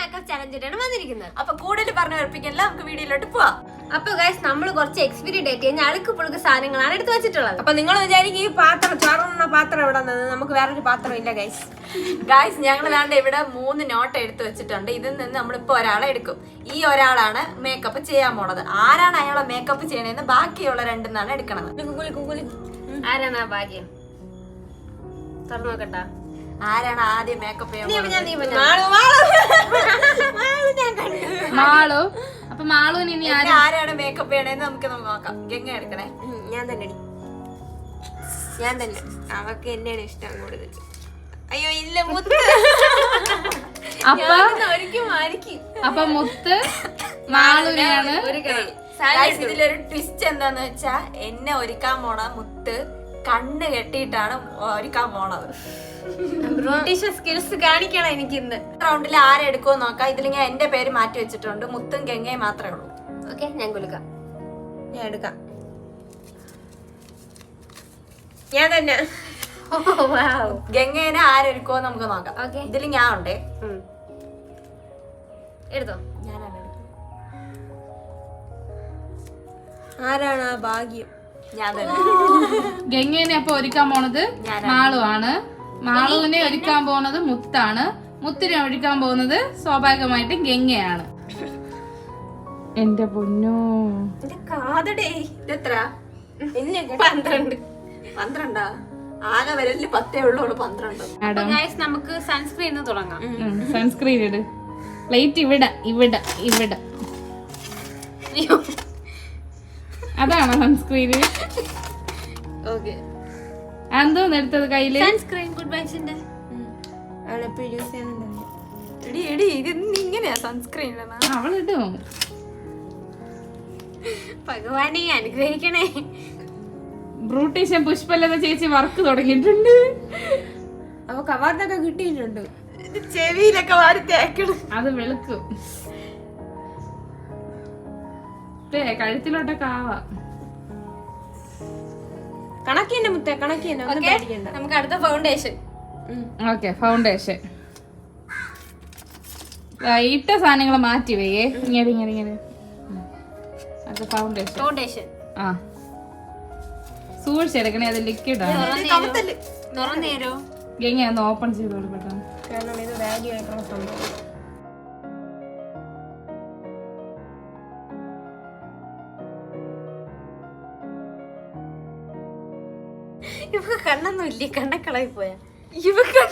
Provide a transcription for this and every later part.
Makeup ചലഞ്ചിട്ടാണ് വന്നിരിക്കുന്നത്. അപ്പൊ കൂടുതൽ പറഞ്ഞു ഉറപ്പിക്കല്ല നമുക്ക് വീഡിയോയിലോട്ട് പോവാം. അപ്പൊ ഗൈസ് നമ്മൾ കുറച്ച് എക്സ്പീരി ഡേറ്റ് കഴിഞ്ഞ അഴുക്ക് പുളുക്ക് സാധനങ്ങളാണ് എടുത്തു വെച്ചിട്ടുള്ളത്. അപ്പൊ നിങ്ങൾ വിചാരിക്കും ഈ പാത്രം ചോറുന്ന പാത്രം എവിടെ നിന്ന്? നമുക്ക് വേറൊരു പാത്രം ഇല്ല ഗൈസ് ഗൈസ് ഞങ്ങൾ ദാണ്ട് ഇവിടെ മൂന്ന് നോട്ട് എടുത്തു വെച്ചിട്ടുണ്ട്. ഇതിൽ നിന്ന് നമ്മളിപ്പോ ഒരാളെ എടുക്കും. ഈ ഒരാളാണ് മേക്കപ്പ് ചെയ്യാൻ പോണത്. ആരാണ് അയാളെ മേക്കപ്പ് ചെയ്യണേന്ന് ബാക്കിയുള്ള രണ്ടെന്നാണ് എടുക്കണത്. ആരാണ് ആ ഭാഗ്യം? തുറന്നു നോക്കട്ടാ. ആരാണ് ആദ്യം മേക്കപ്പ് ചെയ്യാൻ. മാളു മാളു. മാളു. ഞാൻ കണ്ടു. മാളു. അപ്പൊ മാളുവിന് ഇനി ആരാണ് മേക്കപ്പ് ചെയ്യണേന്ന് നമുക്ക് നോക്കാം. ഗംഗ എടുക്കണേ. ഞാൻ തന്നെ ഞാൻ തന്നെ. അവക്ക് എന്നെയാണ് ഇഷ്ടം കൂടുതൽ. അയ്യോ ഇല്ല മുത്ത്. അപ്പൊ അപ്പൊ മുത്ത് മാളുവിനെയാണ് ഒരു കൈ ഇതിലൊരു ട്വിസ്റ്റ് എന്താന്ന് വെച്ചാ എന്നെ ഒരുക്കാൻ പോണ മുത്ത് കണ്ണ് കെട്ടിയിട്ടാണ് ഒരുക്കാൻ പോണത്. ബ്രിട്ടീഷ് സ്കിൽസ് കാണിക്കണം എനിക്ക് ഇന്ന് റൗണ്ടിൽ ആരെടുക്കുമോ നോക്കാം. ഇതിൽ ഞാൻ എന്റെ പേര് മാറ്റി വെച്ചിട്ടുണ്ട്. മുത്തും ഗംഗയും മാത്രമേ ഉള്ളൂ. ഓക്കെ ഞാൻ കൊടുക്കാം. ഞാൻ എടുക്കാം. ഞാൻ തന്നെ. ഗംഗേനെ ആരെടുക്കുമോ നമുക്ക് നോക്കാം. ഇതിൽ ഞാൻ ഉണ്ടേ എടുത്തോ? ഞാനാണ്. ആരാണ് ആ ഭാഗ്യം? ഗംഗേനെ അപ്പൊ ഒരുക്കാൻ പോണത് മാളു ആണ് മാളുവിനെ ഒരുക്കാൻ പോണത് മുത്താണ്. മുത്തിനെ ഒരുക്കാൻ പോകുന്നത് സ്വാഭാവികമായിട്ട് ഗംഗയാണ്. എന്റെ പൊന്നു. കാതടേ. ഇതെത്ര? പന്ത്രണ്ട്. പന്ത്രണ്ടാ? ആകെ വരലിൽ പത്തേ ഉള്ളൂ പന്ത്രണ്ട്. നമുക്ക് സൺസ്ക്രീൻ തുടങ്ങാം. സൺസ്ക്രീൻ ഇട്. പ്ലേറ്റ് ഇവിടെ ഇവിടെ ഇവിടെ. അതാണോ സൺസ്ക്രീൻ ഓക്കെ എന്തോന്ന് എടുത്തത് കയ്യിൽ? സൺസ്ക്രീൻ ഗുഡ് ബൈസിന്റെ അവളെപ്പോഴും യൂസ് ചെയ്യുന്നുണ്ടല്ലോ എടി എടി ഇത് ഇങ്ങനെയാ സൺസ്ക്രീൻ അവളിടും. ഭഗവാനെ അനുഗ്രഹിക്കണേ. പുഷ്പലത ചേച്ചി വർക്ക് തുടങ്ങിയിട്ടുണ്ട്. അവക്ക് അവാർഡൊക്കെ കിട്ടിയിട്ടുണ്ട്. ചെവിയിലൊക്കെ വാരി തേക്കണം. അത് വെളുക്കും. കഴുത്തിലോട്ടൊക്കെ ആവാം. കണക്കിന്റെ മുത്തേ കണക്കിന്റെ നമുക്ക് അടുത്ത ഫൗണ്ടേഷൻ ഓക്കെ ഫൗണ്ടേഷൻ ഇട്ട സാധനങ്ങൾ മാറ്റി വയ്യേ ഇങ്ങനെ ഇങ്ങനെ ഇങ്ങനെ അടുത്ത ഫൗണ്ടേഷൻ ഫൗണ്ടേഷൻ ആ. സൂക്ഷിച്ചെടുക്കണേ അത് ലിക്വിഡ് ആണ്. എങ്ങനെയാന്ന് ഓപ്പൺ ചെയ്തോളൂ പെട്ടെന്ന് കാരണം ഇത് വാല്യൂ ആയിട്ടുള്ള സംഭവം. ഇവക്ക് കണ്ണൊന്നും ഇല്ല കണ്ണക്കളായി പോയ. ഇവക്ക്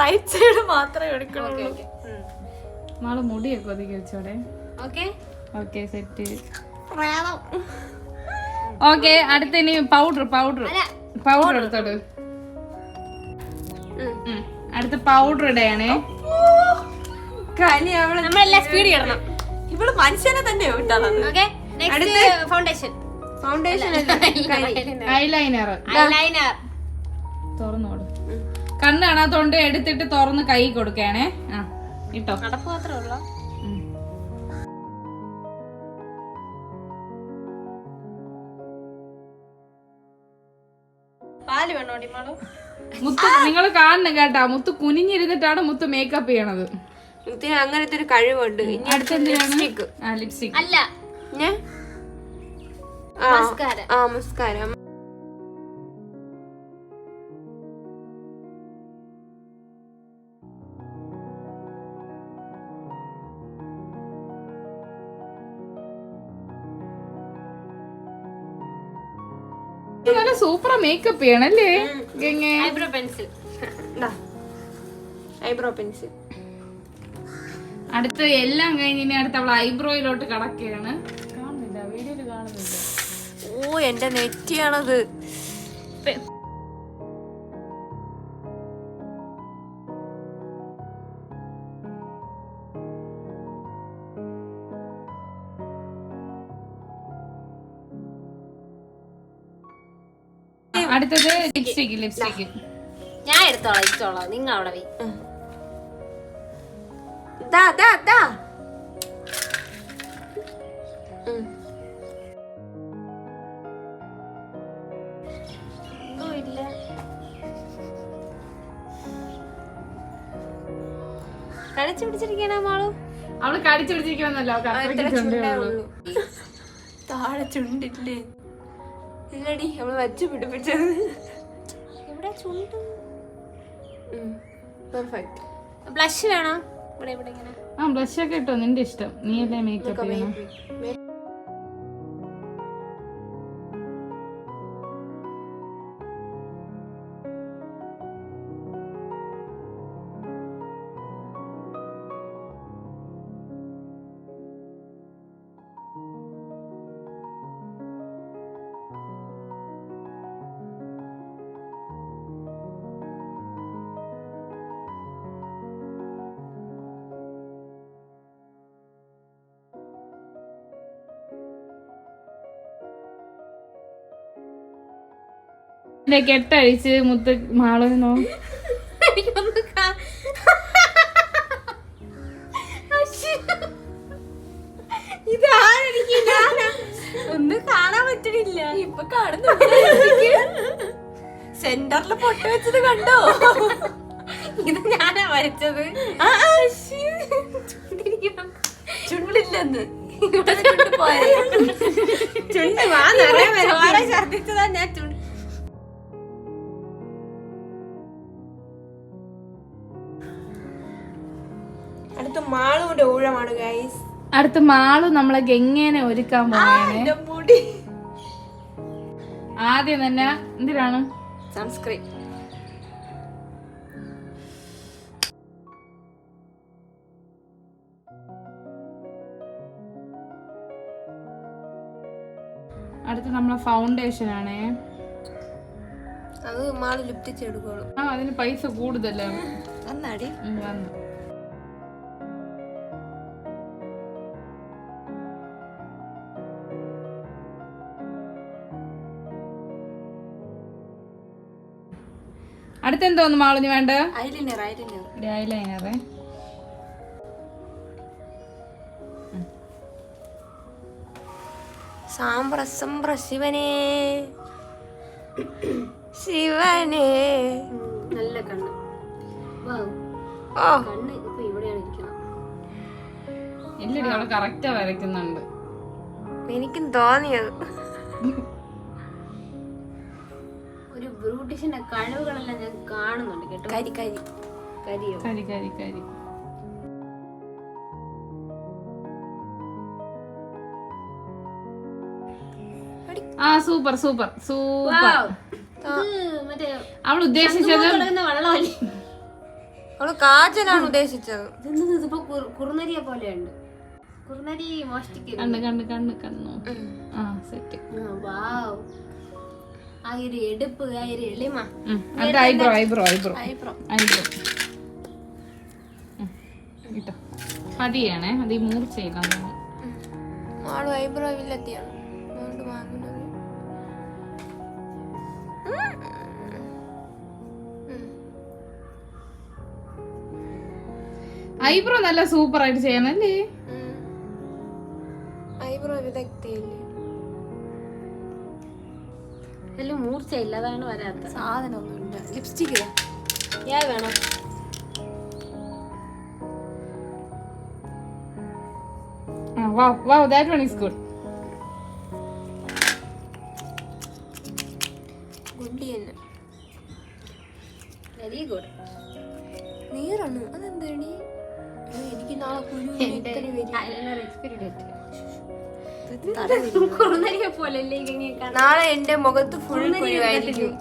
റൈറ്റ് സൈഡ് മാത്രമേ എടുക്കണുള്ളൂ നാളെ മുടിയൊക്കെ ഒതുക്കി വെച്ചോടെ. ഓക്കെ. Okay set. ഓക്കെ അടുത്ത ഇനി പൗഡർ പൗഡർ പൗഡർ എടുത്തോട്. അടുത്ത പൗഡർ ഇടയാണേ. കനി അവൾ നമ്മളെല്ലാം സ്പീഡ് ഇടണം. ഇവൾ മനുഷ്യനെ തന്നെ വിട്ടാളത് okay foundation foundation eyeliner eyeliner തുറന്നോട് കണ്ണ് കാണാത്തോണ്ട് എടുത്തിട്ട് തുറന്ന് കൈ കൊടുക്കണേ ആ ഇട്ടോ. നടപ്പ് മാത്രമേ ഉള്ളൂ? പാൽ മുത്ത് നിങ്ങൾ കാണണം കേട്ടാ. മുത്ത് കുനിഞ്ഞിരുന്നിട്ടാണ് മുത്ത് മേക്കപ്പ് ചെയ്യണത്. മുത്തിന് അങ്ങനത്തെ ഒരു കഴിവുണ്ട്. ഇനി അടുത്ത ലിപ്സ്റ്റിക് അല്ല. ഞാൻ ആ മസ്കാര ആ നമസ്കാരം. നല്ല സൂപ്പർ മേക്കപ്പ് ചെയ്യണല്ലേ? ഗംഗേ. ഐബ്രോ പെൻസിൽ ഐബ്രോ പെൻസിൽ അടുത്ത എല്ലാം കഴിഞ്ഞ് ഇനി അടുത്ത അവൾ ഐബ്രോയിലോട്ട് കടക്കുകയാണ്. എന്റെ നെറ്റിയാണത്. അടുത്തത് ലിപ്സ്റ്റിക് ലിപ്സ്റ്റിക് ഞാൻ എടുത്തോളാം എടുത്തോളാം. നിങ്ങൾ അവിടെ കടിച്ചു പിടിച്ചിരിക്കണ മാളു? അവൾ കടിച്ചു ഉള്ളൂ. താഴെ ചുണ്ടില്ലേ? ഇല്ലടി അവൾ വച്ചു പിടിപ്പിച്ചത്. ഇവിടെ ചുണ്ട്? പെർഫെക്റ്റ് ബ്ലഷ് വേണോ? ഇവിടെ ഇവിടെ ഇങ്ങനെ. ആ ബ്ലഷ് ഒക്കെ ഇട്ടോ നിന്റെ ഇഷ്ടം. നീ അല്ലേ മേക്കപ്പ് ചെയ്യണം. എന്റെ കെട്ടഴിച്ച് മുത്ത് മാളോ എനിക്കൊന്ന് കാ- അശ്ശി. ഇതാരെനിക്ക് ഞാനാ? ഒന്നും കാണാൻ പറ്റണില്ല. ഇപ്പൊ കാണുന്നുണ്ട് സെന്ററിൽ പൊട്ട വെച്ചത് കണ്ടോ? ഇത് ഞാനാ വരച്ചത്. ചുണ്ടില്ലെന്ന്. ചുണ്ട് വാ നിറയെ ഛർദിച്ചതാ ഞാൻ ചുണ്ട് ഊഴമാണ് ഗൈസ് അടുത്ത മാളു നമ്മളെ ഗംഗേനെ ഒരുക്കാൻ പോവാണ് ആദ്യം തന്നെ എന്തിനാണ്? സൺസ്ക്രീൻ അടുത്ത നമ്മളെ ഫൗണ്ടേഷൻ ആണേ. അത് മാൾ എടുക്കുള്ളൂ. ആ അതിന് പൈസ കൂടുതലാണ് വന്നാടി വന്നു. അടുത്ത എന്തോന്ന് മാളിന് വേണ്ട? ഐലിനർ സാമ്പ്രസംബ്ര ശിവനേ ശിവനേ. നല്ല കണ്ണ്. കണ്ണ് ഇപ്പൊ ഇവിടെയാണ് ഇരിക്കണം ഇല്ലടി അവൾ കറക്റ്റാ വരയ്ക്കുന്നുണ്ട്. എനിക്കും തോന്നിയത്. ഒരു ബ്യൂട്ടീഷ്യന്റെ കഴിവുകളെല്ലാം ഞാൻ കാണുന്നുണ്ട് കേട്ടോ. കരി കരി. കരിയോ? കരി കരി കരി. ആ സൂപ്പർ സൂപ്പർ സൂപ്പർ. അവൾ ഉദ്ദേശിച്ചത് അവൾ കാജലാണ് ഉദ്ദേശിച്ചത്. ഇതെന്ത് ഇതിപ്പോ കുറു- കുറുനരിയെ പോലെയുണ്ട്. കുറുനരി മോഷ്ടിക്കുന്നു കണ്ണ് കണ്ണ് കണ്ണ് കണ്ണു. ആ സെറ്റ്. ആ, വാവ്. ആ ഒരു എടുപ്പ് ആ ഒരു എളിമ. അടുത്ത eyebrow eyebrow eyebrow. Eyebrow. Eyebrow. കിട്ടോ പതിയാണേ അത് ഈ മൂർച്ചയില്ല മാളു ഐബ്രോ വില്ലെത്തിയാണ് അതുകൊണ്ട് വാങ്ങുന്നത് ഐബ്രോ നല്ല സൂപ്പർ ആയിട്ട് ചെയ്യണല്ലേ ഐബ്രോ വിദഗ്ധയല്ലേ? ഇതിൽ മൂർച്ച അതാണ് വരാത്ത സാധനമൊന്നുമില്ല ലിപ്സ്റ്റിക്ക് ഞാൻ വേണം. ഈസ് ഗുഡ് ഗുഡി തന്നെ. വെരി ഗുഡ് നീറാണ്? അതെന്താടി? അയ്യോ, എനിക്ക് നാളെ കുരു നാളെ എന്റെ മുഖത്ത് ഫുൾ കുരുവായിരിക്കും.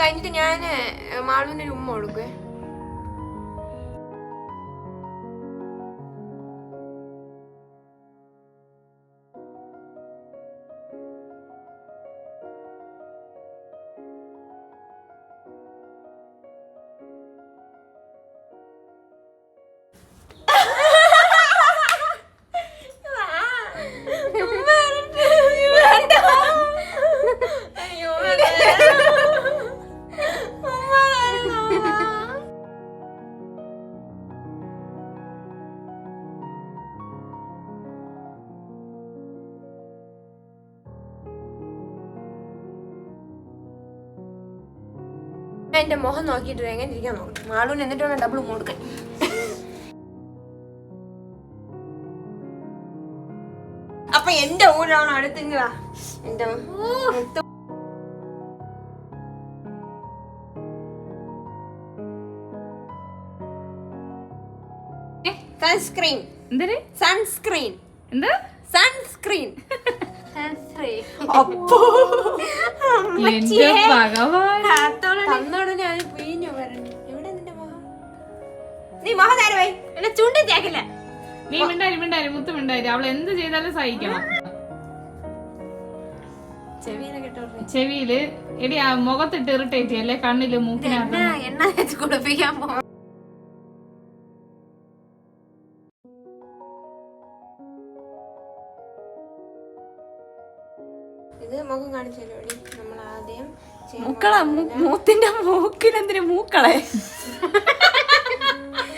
കഴിഞ്ഞിട്ട് ഞാൻ മാളുവിന്റെ ഒരു ഉമ്മ കൊടുക്കുവേ. എന്റെ മുഖം നോക്കിയിട്ട് എങ്ങനെ ഇരിക്കാൻ നോക്കും. മാളൂന് എന്നിട്ട് വേണം ഡബിൾ കൊടുക്കാൻ അപ്പൊ എന്റെ ഊരാണ് അടുത്തെങ്കിലാ? എന്റെ സൺസ്ക്രീൻ എന്തിന്? സൺസ്ക്രീൻ എന്താ? സൺസ്ക്രീൻ എന്റെ ഭഗവാൻ. തന്നോടനെ ഞാൻ വീഞ്ഞു വരണ്ടേ. എവിടെ നിന്റെ മുഖം നീ മുഖം എന്നെ ചൂണ്ടി തേക്കില്ല. നീ മുത്ത് അവൾ എന്ത് ചെയ്താലും സഹിക്കണം. ചെവിയിൽ എടി ആ മുഖത്തിട്ട് ഇറിറ്റേറ്റ് അല്ലേ? കണ്ണിൽ മൂക്കിനകത്ത് എണ്ണ തേച്ച് കുളിപ്പിക്കാൻ പോ മുഖം കാണിച്ചു തരുവാടി നമ്മൾ ആദ്യം മൂക്കള മൂത്തിന്റെ മൂക്കിനെന്തിനു മൂക്കളെ?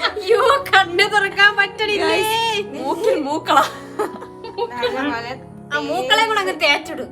അയ്യോ കണ്ണു തുറക്കാൻ പറ്റണില്ലേ? മൂക്കിൽ മൂക്കള. ആ മൂക്കളെ കൂടെ അങ്ങ് തേച്ചിടും.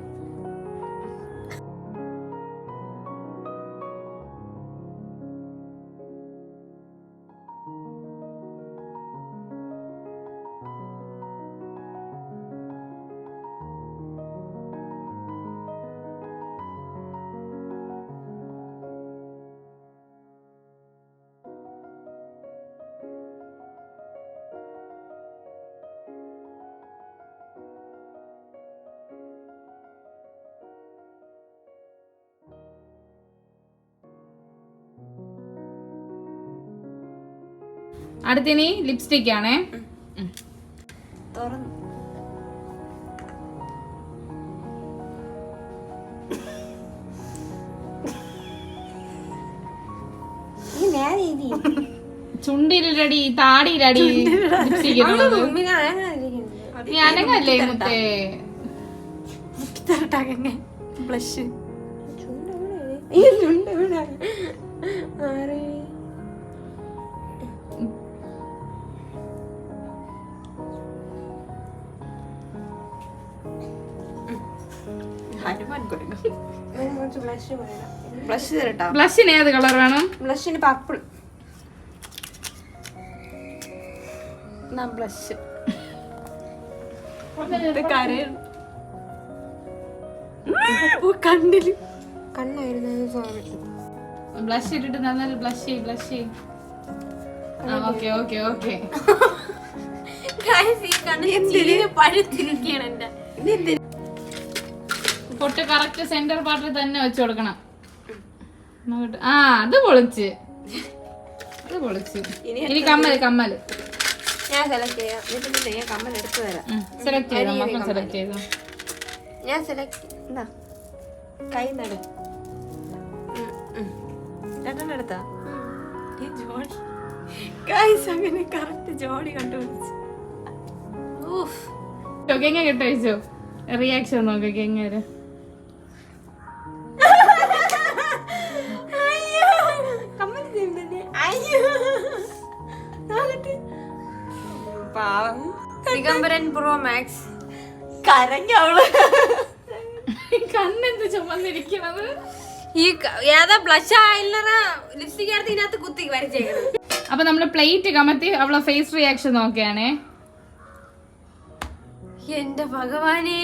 അടുത്തിനി ലിപ്സ്റ്റിക് ആണേ. ചുണ്ടിലടി താടിയിലടി. നീ അനങ്ങല്ലേ മുത്തേ ബ്ലഷ് ചുണ്ട്? ഈ ചുണ്ട്? ആരെ? ബ്ലഷ് തരട്ടാ ബ്ലഷിന് ഏത് കളർ വേണം? ബ്ലഷിന് പർപ്പിൾ ബ്ലഷ് കണ്ണിൽ. കണ്ണായിരുന്നു സോറി ബ്ലഷ് ഇട്ടിട്ട് നന്നായി ബ്ലഷ് ചെയ് ബ്ലഷ് ചെയ് ആ ഓക്കെ ഓക്കെ ഓക്കെ പഴുത്തിരിക്കുകയാണ് എന്റെ. പൊട്ട് കറക്റ്റ് സെന്റർ പാർട്ടിൽ തന്നെ വെച്ച് കൊടുക്കണം. ആ അത് പൊളിച്ച്. അത് പൊളിച്ച്. ഇനി കമ്മൽ കമ്മൽ. ഞാൻ സെലക്ട് ചെയ്യാം. എന്നിട്ട് ഞാൻ കമ്മൽ എടുത്തു തരാം. സെലക്ട് ചെയ്തോ? മക്കൾ സെലക്ട് ചെയ്തോ? ഞാൻ സെലക്ട് എന്താ? കൈ നട ജോഡി. ഗൈസ് അങ്ങനെ കറക്റ്റ് ജോഡി കണ്ടുപിടിച്ചു. എങ്ങനെ കിട്ടോ റിയാക്ഷൻ നോക്കി എങ്ങനെ മാക്സ് കരഞ്ഞവൾ. കണ്ണെന്ത് ചുമന്നിരിക്കണത്? ഈ ഏതാ ബ്ലഷ് ഐലൈനർ ലിപ്സ്റ്റിക് ആയിരുന്നു ഇതിനകത്ത് കുത്തി വരച്ചേക്കുന്നത് അപ്പൊ നമ്മൾ പ്ലേറ്റ് കമത്തി അവളെ ഫേസ് റിയാക്ഷൻ നോക്കിയാണേ. എന്റെ ഭഗവാനേ.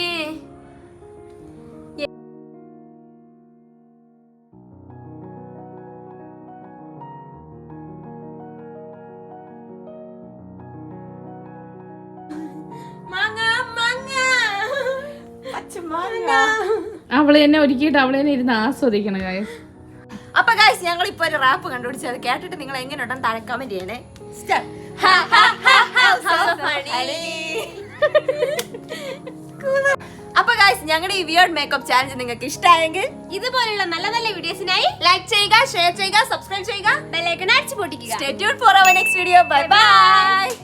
അവൾ തന്നെ ഒരുക്കിയിട്ട് അവൾ തന്നെ ഇരുന്ന് ആസ്വദിക്കണം ഗായസ് അപ്പൊ ഗൈസ് ഞങ്ങൾ ഇപ്പൊ ഒരു റാപ്പ് കണ്ടുപിടിച്ചത് അത് കേട്ടിട്ട് നിങ്ങൾ എങ്ങനെയുണ്ടെന്ന് താഴെ കമന്റ് ചെയ്യണേ. അപ്പൊ ഗായ്സ് ഞങ്ങളുടെ ഈ വിയേർഡ് മേക്കപ്പ് ചാലഞ്ച് നിങ്ങൾക്ക് ഇഷ്ടമായെങ്കിൽ ഇതുപോലുള്ള നല്ല നല്ല വീഡിയോസിനായി ലൈക്ക് ചെയ്യുക ഷെയർ ചെയ്യുക സബ്സ്ക്രൈബ് ചെയ്യുക ബെല്ലൈക്കൺ അടിച്ചു പൊട്ടിക്കുക. Stay tune for our next video bye bye